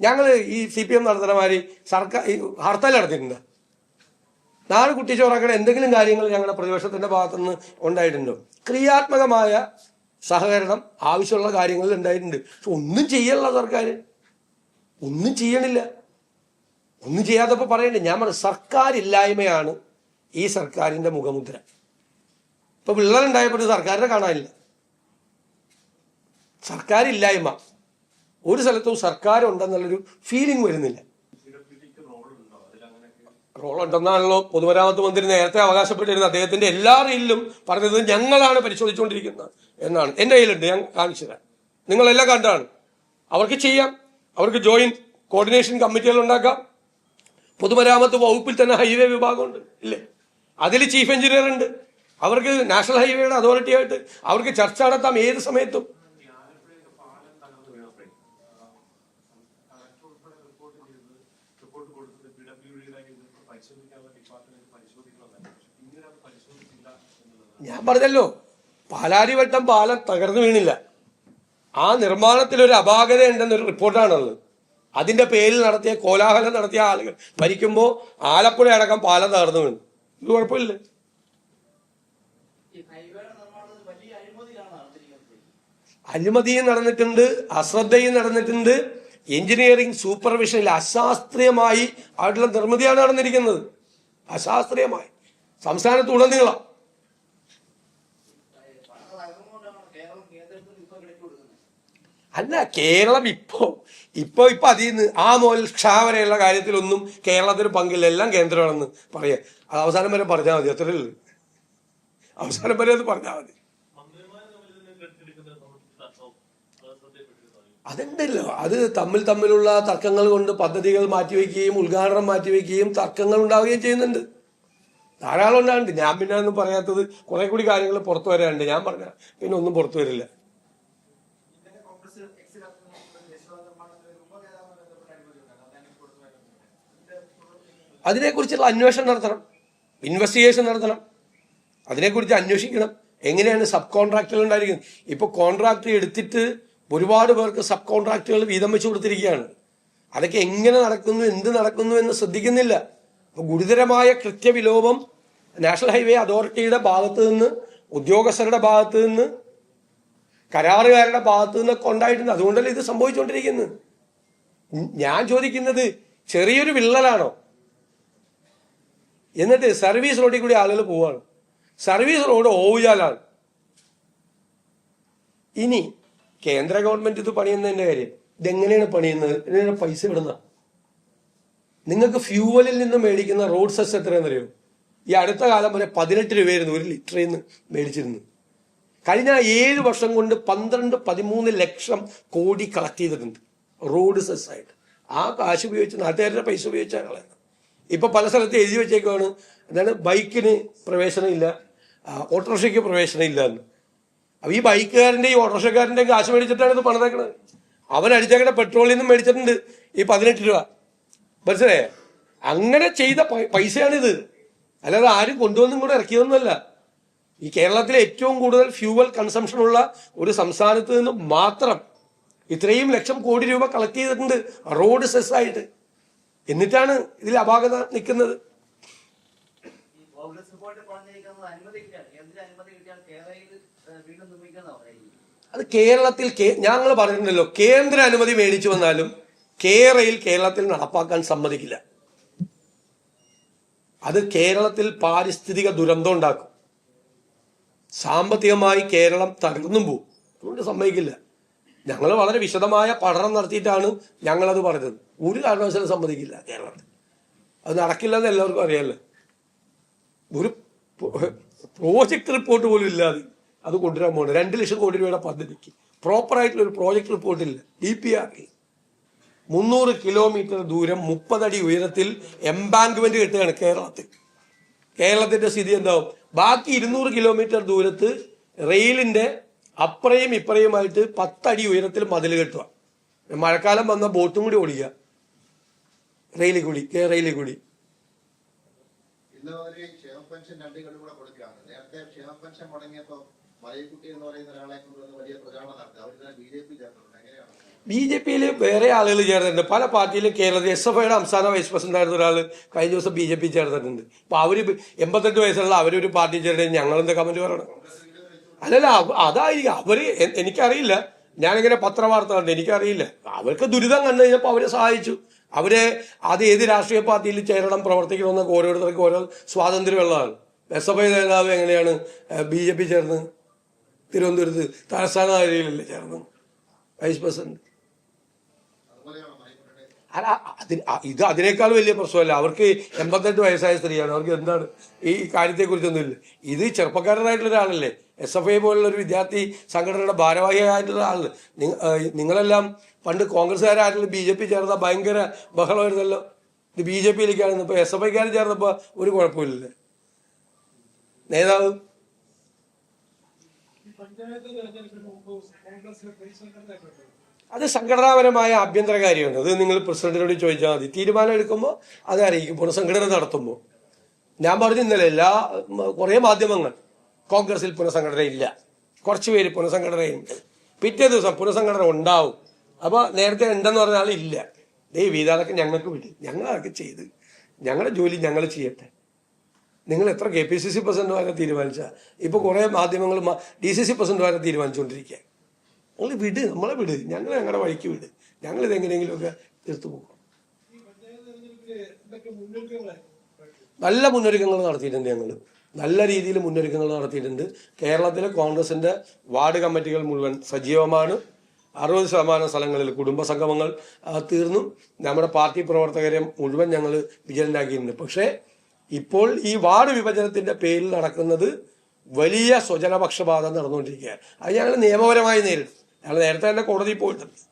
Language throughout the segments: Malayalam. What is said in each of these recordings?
ഞങ്ങൾ ഈ സി പി എം നടത്തുന്ന സർക്കാർ ഹർത്താൽ നടത്തിയിട്ടുണ്ട്. നാല് കുട്ടിച്ചോറാക്കണ എന്തെങ്കിലും കാര്യങ്ങൾ ഞങ്ങളുടെ പ്രതിപക്ഷത്തിന്റെ ഭാഗത്തുനിന്ന് ഉണ്ടായിട്ടുണ്ടോ? ക്രിയാത്മകമായ സഹകരണം ആവശ്യമുള്ള കാര്യങ്ങളിൽ ഉണ്ടായിട്ടുണ്ട്. പക്ഷെ ഒന്നും ചെയ്യല്ല സർക്കാർ ഒന്നും ചെയ്യണില്ല. ഒന്നും ചെയ്യാത്തപ്പോൾ പറയണ്ടേ? ഞാൻ പറഞ്ഞു സർക്കാരില്ലായ്മയാണ് ഈ സർക്കാരിന്റെ മുഖമുദ്ര. ഇപ്പൊ വിള്ളലുണ്ടായപ്പോൾ സർക്കാരിനെ കാണാനില്ല. സർക്കാരില്ലായ്മ. ഒരു സ്ഥലത്തും സർക്കാർ ഉണ്ടെന്നുള്ളൊരു ഫീലിംഗ് വരുന്നില്ല. റോൾ ഉണ്ടെന്നാണല്ലോ പൊതുമരാമത്ത് മന്ത്രി നേരത്തെ അവകാശപ്പെട്ടിരുന്ന അദ്ദേഹത്തിന്റെ എല്ലാ റീലിലും പറഞ്ഞത് ഞങ്ങളാണ് പരിശോധിച്ചുകൊണ്ടിരിക്കുന്നത് എന്നാണ്. എന്റെ കയ്യിലുണ്ട് ഞാൻ കാണിച്ചു തരാം. നിങ്ങളെല്ലാം കണ്ടാണ്. അവർക്ക് ചെയ്യാം. അവർക്ക് ജോയിന്റ് കോർഡിനേഷൻ കമ്മിറ്റികൾ ഉണ്ടാക്കാം. പൊതുമരാമത്ത് വകുപ്പിൽ തന്നെ ഹൈവേ വിഭാഗമുണ്ട്. ഇല്ലേ? അതിൽ ചീഫ് എഞ്ചിനീയർ ഉണ്ട്. അവർക്ക് നാഷണൽ ഹൈവേയുടെ അതോറിറ്റി ആയിട്ട് അവർക്ക് ചർച്ച നടത്താം. ഏത് സമയത്തും. ഞാൻ പറഞ്ഞല്ലോ പാലാരിവട്ടം പാലം തകർന്നു വീണില്ല. ആ നിർമ്മാണത്തിൽ ഒരു അപാകത ഉണ്ടെന്നൊരു റിപ്പോർട്ടാണുള്ളത്. അതിന്റെ പേരിൽ നടത്തിയ കോലാഹലം നടത്തിയ ആളുകൾ ഭരിക്കുമ്പോൾ ആലപ്പുഴ അടക്കം പാലം തകർന്നു വീണു. ഇത് കുഴപ്പമില്ല. അഴിമതിയും നടന്നിട്ടുണ്ട് അശ്രദ്ധയും നടന്നിട്ടുണ്ട്. എഞ്ചിനീയറിംഗ് സൂപ്പർവിഷനിൽ അശാസ്ത്രീയമായി ആയിട്ടുള്ള നിർമ്മിതിയാണ് നടന്നിരിക്കുന്നത്. അശാസ്ത്രീയമായി. സംസ്ഥാനത്തുടനീളം പണം തകർന്നുകൊണ്ടാണ് കേരളം കേന്ദ്രത്തിൽ ഇപ്പൊ കിടക്കി കൊടുക്കുന്നത് അല്ല കേരളം ഇപ്പോ ഇപ്പൊ ഇപ്പൊ അതിൽ നിന്ന് ആ മുതൽ ക്ഷാ കാര്യത്തിലൊന്നും കേരളത്തിന് പങ്കില്ല എല്ലാം കേന്ദ്രമാണെന്ന് പറയാ. അത് അവസാനം വരെ പറഞ്ഞാൽ മതി അത്രേ അവസാനം വരെ അത് പറഞ്ഞാൽ മതി. അതുണ്ടല്ലോ അത് തമ്മിൽ തമ്മിലുള്ള തർക്കങ്ങൾ കൊണ്ട് പദ്ധതികൾ മാറ്റിവെക്കുകയും ഉദ്ഘാടനം മാറ്റിവെക്കുകയും തർക്കങ്ങൾ ഉണ്ടാവുകയും ചെയ്യുന്നുണ്ട്. ധാരാളം ഉണ്ടാകുന്നുണ്ട് ഞാൻ പിന്നെ ഒന്നും പറയാത്തത് കുറെ കൂടി കാര്യങ്ങൾ പുറത്തു വരാനുണ്ട്. ഞാൻ പറഞ്ഞ പിന്നെ ഒന്നും പുറത്തു വരില്ല ഇന്നലെ കോൺഗ്രസ് എക്സിലാക്കുന്ന യശോദ നിർമ്മാണത്തിന് മുമ്പ് നേതാവ് ബന്ധപ്പെട്ട അഴിമതിയുണ്ടായിരുന്നു അതാണ് കൊടുത്തു വരുന്നത് അതിനെക്കുറിച്ചുള്ള അന്വേഷണം നടത്തണം. ഇൻവെസ്റ്റിഗേഷൻ നടത്തണം. അതിനെക്കുറിച്ച് അന്വേഷിക്കണം. എങ്ങനെയാണ് സബ് കോൺട്രാക്റ്റുകൾ ഉണ്ടായിരിക്കുന്നത്? ഇപ്പോൾ കോൺട്രാക്ട് എടുത്തിട്ട് ഒരുപാട് പേർക്ക് സബ് കോൺട്രാക്റ്റുകൾ വീതം വെച്ച് കൊടുത്തിരിക്കുകയാണ്. അതൊക്കെ എങ്ങനെ നടക്കുന്നു എന്ത് നടക്കുന്നു എന്ന് ശ്രദ്ധിക്കുന്നില്ല. അപ്പോൾ ഗുരുതരമായ കൃത്യവിലോപം നാഷണൽ ഹൈവേ അതോറിറ്റിയുടെ ഭാഗത്ത് നിന്ന് ഉദ്യോഗസ്ഥരുടെ ഭാഗത്ത് നിന്ന് കരാറുകാരുടെ ഭാഗത്ത് നിന്നൊക്കെ ഉണ്ടായിട്ടുണ്ട്. അതുകൊണ്ടല്ലേ ഇത് സംഭവിച്ചുകൊണ്ടിരിക്കുന്നത്. ഞാൻ ചോദിക്കുന്നത് ചെറിയൊരു വിള്ളലാണോ? എന്നിട്ട് സർവീസ് റോഡിൽ കൂടി ആളുകൾ പോവാണ്. സർവീസ് റോഡ് ഓവുചാലാണ് ഇനി കേന്ദ്ര ഗവൺമെന്റ് ഇത് പണിയുന്നതിന്റെ കാര്യം. ഇതെങ്ങനെയാണ് പണിയുന്നത്? ഇതിനാണ് പൈസ ഇടുന്ന നിങ്ങൾക്ക് ഫ്യൂവലിൽ നിന്ന് മേടിക്കുന്ന റോഡ് സെസ് എത്രയാണെന്നറിയോ? ഈ അടുത്ത കാലം വരെ പതിനെട്ട് രൂപയായിരുന്നു ഒരു ലിറ്ററിൽ നിന്ന് മേടിച്ചിരുന്നു കഴിഞ്ഞ ഏഴ് വർഷം കൊണ്ട് പന്ത്രണ്ട് പതിമൂന്ന് ലക്ഷം കോടി കളക്ട് ചെയ്തിട്ടുണ്ട്. റോഡ് സെസ് ആയിട്ട്. ആ കാശ് ഉപയോഗിച്ച് നാട്ടുകാരുടെ പൈസ ഉപയോഗിച്ചാണ് കളയുന്നത്. ഇപ്പൊ പല സ്ഥലത്ത് എഴുതി വെച്ചേക്കുവാണ്. എന്താണ്? ബൈക്കിന് പ്രവേശനമില്ല. ഓട്ടോറിക്ഷയ്ക്ക് പ്രവേശനമില്ല എന്ന്. അപ്പൊ ഈ ബൈക്കുകാരന്റെയും ഓട്ടോറിക്ഷക്കാരന്റെയും കാശ് മേടിച്ചിട്ടാണ് ഇത് പണിതേക്കണത്. അവൻ അടിച്ചേക്കണ പെട്രോളിൽ നിന്നും മേടിച്ചിട്ടുണ്ട് ഈ പതിനെട്ട് രൂപ. മനസ്സിലായേ? അങ്ങനെ ചെയ്ത പൈസയാണിത്. അല്ലാതെ ആരും കൊണ്ടുവന്നും കൂടെ ഇറക്കിയതൊന്നുമല്ല. ഈ കേരളത്തിലെ ഏറ്റവും കൂടുതൽ ഫ്യൂവൽ കൺസംഷൻ ഉള്ള ഒരു സംസ്ഥാനത്ത് നിന്ന് മാത്രം ഇത്രയും ലക്ഷം കോടി രൂപ കളക്ട് ചെയ്തിട്ടുണ്ട് റോഡ് സെസ് ആയിട്ട് എന്നിട്ടാണ് ഇതിൽ അപാകത നിൽക്കുന്നത്. അത് കേരളത്തിൽ ഞങ്ങൾ പറഞ്ഞിട്ടുണ്ടല്ലോ കേന്ദ്ര അനുമതി മേടിച്ചു വന്നാലും കേരയിൽ കേരളത്തിൽ നടപ്പാക്കാൻ സമ്മതിക്കില്ല. അത് കേരളത്തിൽ പാരിസ്ഥിതിക ദുരന്തം ഉണ്ടാക്കും. സാമ്പത്തികമായി കേരളം തകർന്നും പോകും അതുകൊണ്ട് സമ്മതിക്കില്ല. ഞങ്ങൾ വളരെ വിശദമായ പഠനം നടത്തിയിട്ടാണ് ഞങ്ങളത് പറഞ്ഞത്. ഒരു കാരണവശാലും സമ്മതിക്കില്ല കേരളത്തിൽ. അത് നടക്കില്ലെന്ന് എല്ലാവർക്കും അറിയാമല്ലോ ഒരു പ്രോജക്റ്റ് റിപ്പോർട്ട് പോലും ഇല്ലാതെ അത് കൊണ്ടുവരാൻ പോകണം രണ്ട് ലക്ഷം കോടി രൂപയുടെ പദ്ധതിക്ക്. പ്രോപ്പറായിട്ടുള്ള ഒരു പ്രോജക്ട് റിപ്പോർട്ടില്ല ഡി പി ആർ മുന്നൂറ് കിലോമീറ്റർ ദൂരം മുപ്പതടി ഉയരത്തിൽ എംബാങ്ക്മെന്റ് കെട്ടുകയാണ് കേരളത്തിൽ. കേരളത്തിന്റെ സ്ഥിതി എന്താവും? ബാക്കി ഇരുന്നൂറ് കിലോമീറ്റർ ദൂരത്ത് റെയിലിന്റെ അപ്പുറയും ഇപ്പുറയുമായിട്ട് പത്തടി ഉയരത്തിൽ മതിൽ കെട്ടുക. മഴക്കാലം വന്ന ബോട്ടും കൂടി ഓടിക്കുക. റെയിലിൽ കൂടി കേ റെയിലിൽ കൂടി ബി ജെ പിയിൽ വേറെ ആളുകൾ ചേർന്നിട്ടുണ്ട്. പല പാർട്ടിയിലും കേരളത്തിൽ എസ് എഫ് ഐയുടെ സംസ്ഥാന വൈസ് പ്രസിഡന്റ് ആയിരുന്ന ഒരാൾ കഴിഞ്ഞ ദിവസം ബി ജെ പി ചേർന്നിട്ടുണ്ട്. അപ്പൊ അവർ എൺപത്തെട്ട് വയസ്സുള്ള അവരൊരു പാർട്ടി ചേർന്ന് ഞങ്ങളെന്താ കമന്റ് പറയണം അല്ലല്ല അതായിരിക്കും. അവർ എനിക്കറിയില്ല. ഞാനിങ്ങനെ പത്രവാർത്ത കണ്ടു എനിക്കറിയില്ല. അവർക്ക് ദുരിതം കണ്ടു കഴിഞ്ഞപ്പോൾ അവരെ സഹായിച്ചു. അവരെ അത് ഏത് രാഷ്ട്രീയ പാർട്ടിയിൽ ചേരണം പ്രവർത്തിക്കണമെന്നൊക്കെ ഓരോരുത്തർക്കും ഓരോ സ്വാതന്ത്ര്യമുള്ളതാണ്. എസ് എഫ് ഐ നേതാവ് എങ്ങനെയാണ് ബി ജെ പി ചേർന്ന്? തിരുവനന്തപുരത്ത് തലസ്ഥാന നഗരിയിലല്ലേ ചേർന്ന്? Vice president. അല്ല അതിന് ഇത് അതിനേക്കാൾ വലിയ പ്രശ്നമല്ല. അവർക്ക് എൺപത്തെട്ട് വയസ്സായ സ്ത്രീയാണ്. അവർക്ക് എന്താണ് ഈ കാര്യത്തെക്കുറിച്ചൊന്നുമില്ല. ഇത് ചെറുപ്പക്കാരനായിട്ടുള്ള ഒരാളല്ലേ. എസ് എഫ് ഐ പോലുള്ള ഒരു വിദ്യാർത്ഥി സംഘടനയുടെ ഭാരവാഹിയായിട്ടുള്ള ആൾ. നിങ്ങ- ആ, നിങ്ങളെല്ലാം പണ്ട് കോൺഗ്രസ്സുകാരായിട്ടുള്ള ബി ജെ പി ചേർന്ന ഭയങ്കര ബഹളമായിരുന്നല്ലോ. ഇത് ബി ജെ പിയിലേക്കാണ് ഇപ്പൊ എസ് എഫ് ഐക്കാർ ചേർന്നപ്പോ ഒരു കുഴപ്പമില്ലല്ലേ നേതാവ്? അത് സംഘടനാപരമായ ആഭ്യന്തര കാര്യമാണ്. അത് നിങ്ങൾ പ്രസിഡന്റിനോട് ചോദിച്ചാൽ മതി. തീരുമാനം എടുക്കുമ്പോൾ അത് അറിയിക്കും. പുനഃസംഘടന നടത്തുമ്പോൾ ഞാൻ പറഞ്ഞു എല്ലാ കുറേ മാധ്യമങ്ങൾ. കോൺഗ്രസിൽ പുനഃസംഘടന ഇല്ല കുറച്ച് പേര് പുനഃസംഘടനയുണ്ട്. പിറ്റേ ദിവസം പുനഃസംഘടന ഉണ്ടാവും. അപ്പോൾ നേരത്തെ ഉണ്ടെന്ന് പറഞ്ഞാൽ ഇല്ല. ദൈവം ഇതൊക്കെ ഞങ്ങൾക്ക് വിട്. ഞങ്ങളതൊക്കെ ചെയ്ത്. ഞങ്ങളുടെ ജോലി ഞങ്ങൾ ചെയ്യട്ടെ. നിങ്ങൾ എത്ര K P C C president വരെ തീരുമാനിച്ച ഇപ്പൊ കുറെ മാധ്യമങ്ങൾ ഡി സി സി പ്രസിഡന്റ് വരെ തീരുമാനിച്ചുകൊണ്ടിരിക്കുക നിങ്ങൾ വിട്. നമ്മളെ വിട്. ഞങ്ങൾ ഞങ്ങളുടെ വഴിക്ക് വിട്. ഞങ്ങൾ ഇതെങ്ങനെയെങ്കിലുമൊക്കെ തീർത്തു പോകും. നല്ല മുന്നൊരുക്കങ്ങൾ നടത്തിയിട്ടുണ്ട് ഞങ്ങൾ നല്ല രീതിയിൽ മുന്നൊരുക്കങ്ങൾ നടത്തിയിട്ടുണ്ട്. കേരളത്തിലെ കോൺഗ്രസിന്റെ വാർഡ് കമ്മിറ്റികൾ മുഴുവൻ സജീവമാണ്. അറുപത് ശതമാനം സ്ഥലങ്ങളിൽ കുടുംബ സംഗമങ്ങൾ തീർന്നു. നമ്മുടെ പാർട്ടി പ്രവർത്തകരെ മുഴുവൻ ഞങ്ങൾ വിജയനാക്കിയിട്ടുണ്ട് പക്ഷേ ഇപ്പോൾ ഈ വാർഡ് വിഭജനത്തിന്റെ പേരിൽ നടക്കുന്നത് വലിയ സ്വജനപക്ഷപാതം നടന്നുകൊണ്ടിരിക്കുകയാണ്. അത് ഞങ്ങൾ നിയമപരമായി നേരിടും. ഞങ്ങൾ നേരത്തെ തന്നെ കോടതിയിൽ പോയിട്ടുണ്ട്.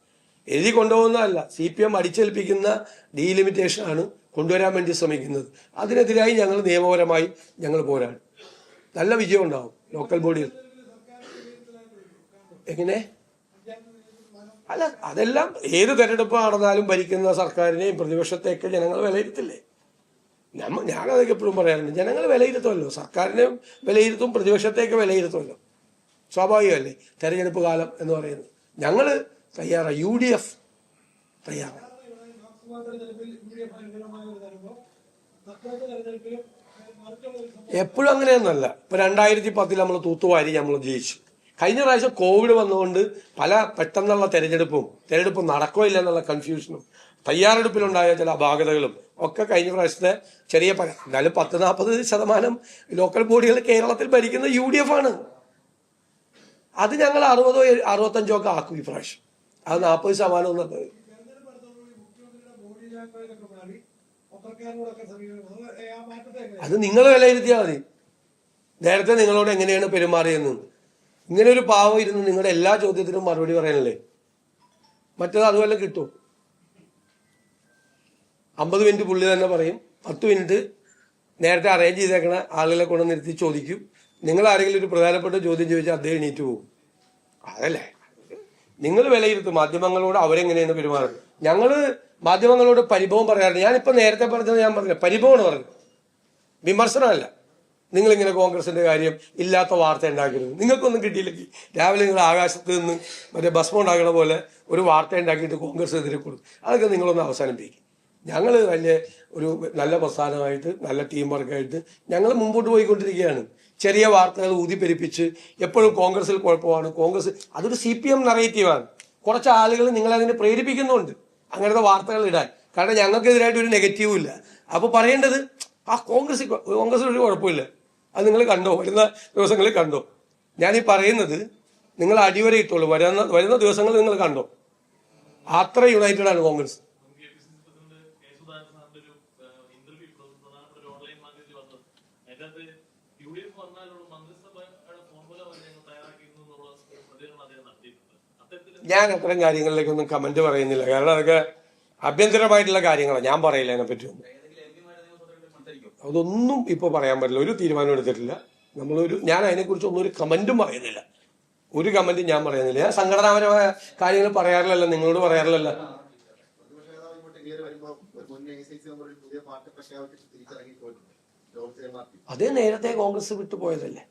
എഴുതി കൊണ്ടുപോകുന്നതല്ല. സി പി എം അടിച്ചേൽപ്പിക്കുന്ന ഡീലിമിറ്റേഷൻ ആണ് കൊണ്ടുവരാൻ വേണ്ടി ശ്രമിക്കുന്നത്. അതിനെതിരായി ഞങ്ങൾ നിയമപരമായി ഞങ്ങൾ പോരാടും. നല്ല വിജയം ഉണ്ടാവും ലോക്കൽ ബോഡിയിൽ. എങ്ങനെ? അല്ല അതെല്ലാം ഏത് തെരഞ്ഞെടുപ്പ് നടന്നാലും ഭരിക്കുന്ന സർക്കാരിനെയും പ്രതിപക്ഷത്തെയൊക്കെ ജനങ്ങൾ വിലയിരുത്തില്ലേ? നമ്മ ഞാനതൊക്കെ എപ്പോഴും പറയാറുണ്ട് ജനങ്ങൾ വിലയിരുത്തുമല്ലോ. സർക്കാരിനെയും വിലയിരുത്തും പ്രതിപക്ഷത്തെയൊക്കെ വിലയിരുത്തുമല്ലോ. സ്വാഭാവികമല്ലേ? തെരഞ്ഞെടുപ്പ് കാലം എന്ന് പറയുന്നത്. ഞങ്ങൾ തയ്യാറാണ് യു ഡി എഫ് തയ്യാറാണ്. എപ്പോഴും അങ്ങനെയൊന്നുമല്ല. ഇപ്പൊ രണ്ടായിരത്തി പത്തിൽ നമ്മൾ തൂത്തുവാരി നമ്മൾ ജയിച്ചു. കഴിഞ്ഞ പ്രാവശ്യം കോവിഡ് വന്നുകൊണ്ട് പല പെട്ടെന്നുള്ള തെരഞ്ഞെടുപ്പും തെരഞ്ഞെടുപ്പ് നടക്കോ ഇല്ല എന്നുള്ള കൺഫ്യൂഷനും തയ്യാറെടുപ്പിലുണ്ടായ ചില അപാകതകളും ഒക്കെ കഴിഞ്ഞ പ്രാവശ്യത്തെ ചെറിയ പല എന്നാലും പത്ത് നാൽപ്പത് ശതമാനം ലോക്കൽ ബോഡികൾ കേരളത്തിൽ ഭരിക്കുന്ന യു ഡി എഫ് ആണ്. അത് ഞങ്ങൾ അറുപതോ അറുപത്തഞ്ചോ ഒക്കെ ആക്കും ഈ പ്രാവശ്യം. അത് നാൽപ്പത് ശതമാനം എന്നുള്ളത് അത് നിങ്ങൾ വിലയിരുത്തിയാൽ മതി. നേരത്തെ നിങ്ങളോട് എങ്ങനെയാണ് പെരുമാറിയെന്ന്. ഇങ്ങനെ ഒരു പാവം ഇരുന്ന് നിങ്ങളുടെ എല്ലാ ചോദ്യത്തിനും മറുപടി പറയാനല്ലേ? മറ്റത് അതുപോലെ കിട്ടും. അമ്പത് മിനിറ്റ് പുള്ളി തന്നെ പറയും. പത്ത് മിനിറ്റ് നേരത്തെ അറേഞ്ച് ചെയ്തേക്കണ ആളുകളെ കൊണ്ട് നിർത്തി ചോദിക്കും. നിങ്ങൾ ആരെങ്കിലും ഒരു പ്രധാനപ്പെട്ട ചോദ്യം ചോദിച്ചാൽ അദ്ദേഹം എണീറ്റ് പോകും. അതല്ലേ? നിങ്ങൾ വിലയിരുത്തും. മാധ്യമങ്ങളോട് അവരെങ്ങനെയാണ് പെരുമാറുന്നത്? ഞങ്ങൾ മാധ്യമങ്ങളോട് പരിഭവം പറയാറുണ്ട് ഞാനിപ്പോ നേരത്തെ പറഞ്ഞത് ഞാൻ പറഞ്ഞു പരിഭവമാണ് പറഞ്ഞത്. വിമർശനമല്ല. നിങ്ങളിങ്ങനെ കോൺഗ്രസിന്റെ കാര്യം ഇല്ലാത്ത വാർത്ത ഉണ്ടാക്കരുത്. നിങ്ങൾക്കൊന്നും കിട്ടിയില്ലെങ്കിൽ രാവിലെ നിങ്ങൾ ആകാശത്ത് നിന്ന് മറ്റേ ഭസ്മം ഉണ്ടാക്കണ പോലെ ഒരു വാർത്ത ഉണ്ടാക്കിയിട്ട് കോൺഗ്രസ് എതിരെ കൊടുക്കും. അതൊക്കെ നിങ്ങളൊന്ന് അവസാനിപ്പിക്കും. ഞങ്ങൾ വലിയ ഒരു നല്ല പ്രസ്ഥാനമായിട്ട് നല്ല ടീം വർക്കായിട്ട് ഞങ്ങൾ മുമ്പോട്ട് പോയിക്കൊണ്ടിരിക്കുകയാണ്. ചെറിയ വാർത്തകൾ ഊതിപ്പെരിപ്പിച്ച് എപ്പോഴും കോൺഗ്രസിൽ കുഴപ്പമാണ്. കോൺഗ്രസ് അതൊരു സി പി എം നറേറ്റീവാണ് കുറച്ച് ആളുകൾ നിങ്ങളതിനെ പ്രേരിപ്പിക്കുന്നുണ്ട്. അങ്ങനത്തെ വാർത്തകൾ ഇടാൻ. കാരണം ഞങ്ങൾക്കെതിരായിട്ട് ഒരു നെഗറ്റീവും ഇല്ല. അപ്പോൾ പറയേണ്ടത് ആ കോൺഗ്രസ് കോൺഗ്രസ് ഒരു കുഴപ്പമില്ല. അത് നിങ്ങൾ കണ്ടോ? വരുന്ന ദിവസങ്ങളിൽ കണ്ടോ? ഞാൻ ഈ പറയുന്നത് നിങ്ങൾ അടിവരയിട്ടോളൂ വരുന്ന വരുന്ന ദിവസങ്ങൾ നിങ്ങൾ കണ്ടോ? അത്ര യുണൈറ്റഡ് ആണ് കോൺഗ്രസ്. യു ഡി വരെ എന്നുള്ള അദ്ദേഹം ഞാൻ അത്തരം കാര്യങ്ങളിലേക്കൊന്നും കമന്റ് പറയുന്നില്ല. കാരണം അതൊക്കെ ആഭ്യന്തരമായിട്ടുള്ള കാര്യങ്ങളാണ് ഞാൻ പറയില്ല എം പിമാരെ അതൊന്നും ഇപ്പോൾ പറയാൻ പറ്റില്ല. ഒരു തീരുമാനം എടുത്തിട്ടില്ല. നമ്മളൊരു ഞാൻ അതിനെക്കുറിച്ച് ഒന്നും ഒരു കമന്റും പറയുന്നില്ല. ഒരു കമന്റും ഞാൻ പറയുന്നില്ല. ഞാൻ സംഘടനാപരമായ കാര്യങ്ങൾ പറയാറില്ലല്ലോ. നിങ്ങളോട് പറയാറില്ലല്ലോ. അതേ നേരത്തെ കോൺഗ്രസ് വിട്ടുപോയതല്ലേ?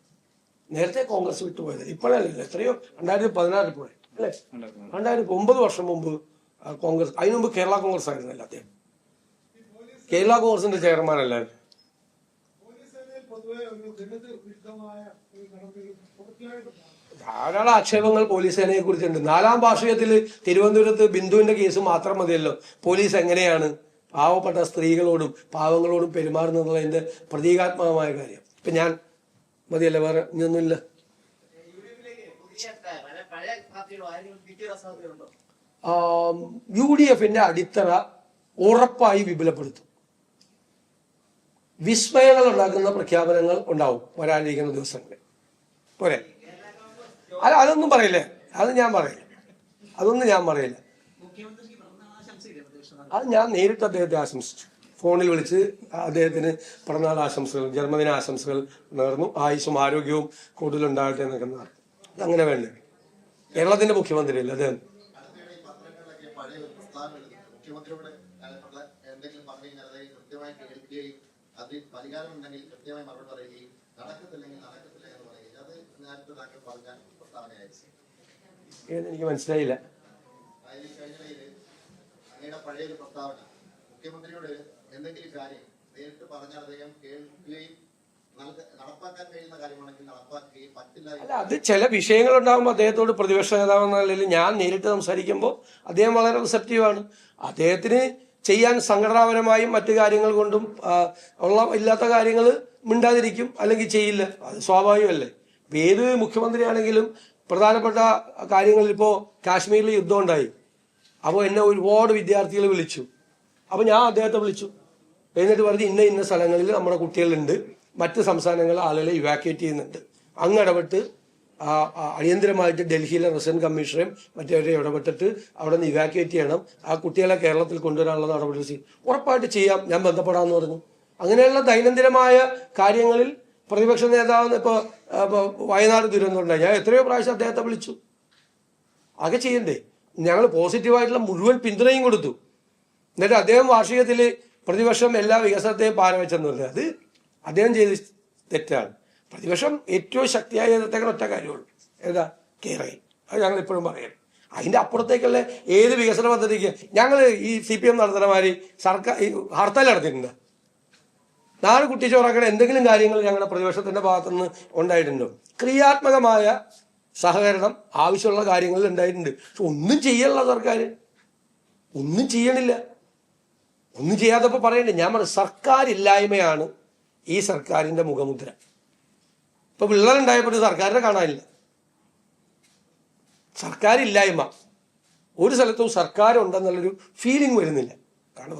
നേരത്തെ കോൺഗ്രസ് വിട്ടുപോയതല്ലേ? ഇപ്പോഴല്ലേ? എത്രയോ? രണ്ടായിരത്തി പതിനാറിൽ പോയത് അല്ലേ? രണ്ടായിരത്തി ഒമ്പത് വർഷം മുമ്പ് കോൺഗ്രസ് അതിനു മുമ്പ് കേരള കോൺഗ്രസ് ആയിരുന്നല്ല അദ്ദേഹം കേരള കോൺഗ്രസിന്റെ ചെയർമാൻ അല്ലായിരുന്നു ധാരാളം ആക്ഷേപങ്ങൾ പോലീസ് സേനയെ കുറിച്ചുണ്ട്. നാലാം ഭാഷയത്തിൽ തിരുവനന്തപുരത്ത് ബിന്ദുവിന്റെ കേസ് മാത്രം മതിയല്ലോ. പോലീസ് എങ്ങനെയാണ് പാവപ്പെട്ട സ്ത്രീകളോടും പാവങ്ങളോടും പെരുമാറുന്നതിന്റെ പ്രതീകാത്മകമായ കാര്യം. ഇപ്പൊ ഞാൻ മതിയല്ലേ വേറെ ഇനിയൊന്നുമില്ല. യു ഡി എഫിന്റെ അടിത്തറ ഉറപ്പായി വിപുലപ്പെടുത്തും. വിസ്മയങ്ങൾ ഉണ്ടാക്കുന്ന പ്രഖ്യാപനങ്ങൾ ഉണ്ടാവും വരാനിരിക്കുന്ന ദിവസങ്ങളിൽ. പോരെ? അല്ല അതൊന്നും പറയില്ലേ? അത് ഞാൻ പറയില്ല. അതൊന്നും ഞാൻ പറയില്ല. അത് ഞാൻ നേരിട്ട് അദ്ദേഹത്തെ ആശംസിച്ചു. ഫോണിൽ വിളിച്ച് അദ്ദേഹത്തിന് പിറന്നാൾ ആശംസകൾ ജന്മദിന ആശംസകൾ നേർന്നു. ആയുസ്സും ആരോഗ്യവും കൂടുതലുണ്ടാകട്ടെ എന്നൊക്കെ അങ്ങനെ വേണ്ടേ? കേരളത്തിന്റെ മുഖ്യമന്ത്രി അല്ലേ? അദ്ദേഹം എനിക്ക് മനസ്സിലായില്ല. മുഖ്യമന്ത്രിയോട് എന്തെങ്കിലും കാര്യം നേരിട്ട് പറഞ്ഞാൽ അദ്ദേഹം കേൾക്കുകയും അല്ല അത് ചില വിഷയങ്ങൾ ഉണ്ടാകുമ്പോൾ അദ്ദേഹത്തോട് പ്രതിപക്ഷ നേതാവ് എന്ന നിലയിൽ ഞാൻ നേരിട്ട് സംസാരിക്കുമ്പോൾ അദ്ദേഹം വളരെ റിസപ്റ്റീവാണ് അദ്ദേഹത്തിന് ചെയ്യാൻ സംഘടനാപരമായും മറ്റു കാര്യങ്ങൾ കൊണ്ടും ഉള്ള ഇല്ലാത്ത കാര്യങ്ങൾ മിണ്ടാതിരിക്കും അല്ലെങ്കിൽ ചെയ്യില്ല. അത് സ്വാഭാവികമല്ലേ? ഏത് മുഖ്യമന്ത്രിയാണെങ്കിലും പ്രധാനപ്പെട്ട കാര്യങ്ങളിൽ ഇപ്പോൾ കാശ്മീരിൽ യുദ്ധം ഉണ്ടായി. അപ്പോൾ എന്നെ ഒരുപാട് വിദ്യാർത്ഥികൾ വിളിച്ചു. അപ്പോൾ ഞാൻ അദ്ദേഹത്തെ വിളിച്ചു. എന്നിട്ട് പറഞ്ഞ് ഇന്ന ഇന്ന സ്ഥലങ്ങളിൽ നമ്മുടെ കുട്ടികളുണ്ട്. മറ്റ് സംസ്ഥാനങ്ങൾ ആളുകളെ ഇവാക്യുവേറ്റ് ചെയ്യുന്നുണ്ട്. അങ്ങ് ഇടപെട്ട് ആ, ആ, അടിയന്തരമായിട്ട് ഡൽഹിയിലെ റെസിഡന്റ് കമ്മീഷണറെയും മറ്റവരെ ഇടപെട്ടിട്ട് അവിടെ നിന്ന് ഇവാക്യുവേറ്റ് ചെയ്യണം. ആ കുട്ടികളെ കേരളത്തിൽ കൊണ്ടുവരാനുള്ള നടപടികൾ ചെയ്യും ഉറപ്പായിട്ട് ചെയ്യാം. ഞാൻ ബന്ധപ്പെടാമെന്ന് പറഞ്ഞു. അങ്ങനെയുള്ള ദൈനംദിനമായ കാര്യങ്ങളിൽ പ്രതിപക്ഷ നേതാവ് ഇപ്പോൾ വയനാട് ദുരന്തമുണ്ടായി ഞാൻ എത്രയോ പ്രാവശ്യം അദ്ദേഹത്തെ വിളിച്ചു. അതൊക്കെ ചെയ്യണ്ടേ? ഞങ്ങൾ പോസിറ്റീവായിട്ടുള്ള മുഴുവൻ പിന്തുണയും കൊടുത്തു. എന്നിട്ട് അദ്ദേഹം വാർഷികത്തിൽ പ്രതിപക്ഷം എല്ലാ വികസനത്തെയും പാരവച്ചെന്നുള്ളത് അത് അദ്ദേഹം ചെയ്ത് തെറ്റാണ്. പ്രതിപക്ഷം ഏറ്റവും ശക്തിയായ എതിർത്തേക്കാൻ ഒറ്റ കാര്യമുള്ളൂ. ഏതാ? കേരളം അത് ഞങ്ങൾ ഇപ്പോഴും പറയാം അതിന്റെ അപ്പുറത്തേക്കുള്ള ഏത് വികസന പദ്ധതിക്ക് ഞങ്ങൾ ഈ സി പി എം നടത്തുന്ന മാതിരി സർക്കാർ ഹർത്താൽ നടത്തിയിട്ടുണ്ട്. നാല് കുട്ടിച്ചോറാക്കണ എന്തെങ്കിലും കാര്യങ്ങൾ ഞങ്ങളുടെ പ്രതിപക്ഷത്തിന്റെ ഭാഗത്തുനിന്ന് ഉണ്ടായിട്ടുണ്ടോ. ക്രിയാത്മകമായ സഹകരണം ആവശ്യമുള്ള കാര്യങ്ങളിൽ ഉണ്ടായിട്ടുണ്ട്. പക്ഷെ ഒന്നും ചെയ്യല്ല സർക്കാർ ഒന്നും ചെയ്യണില്ല. ഒന്നും ചെയ്യാത്തപ്പോൾ പറയണ്ടേ? ഞാൻ പറഞ്ഞു സർക്കാരില്ലായ്മയാണ് ഈ സർക്കാരിന്റെ മുഖമുദ്ര. ഇപ്പൊ വിള്ളലുണ്ടായപ്പോൾ സർക്കാരിനെ കാണാനില്ല. സർക്കാരില്ലായ്മ. ഒരു സ്ഥലത്തും സർക്കാർ ഉണ്ടെന്നുള്ളൊരു ഫീലിംഗ് വരുന്നില്ല കാരണം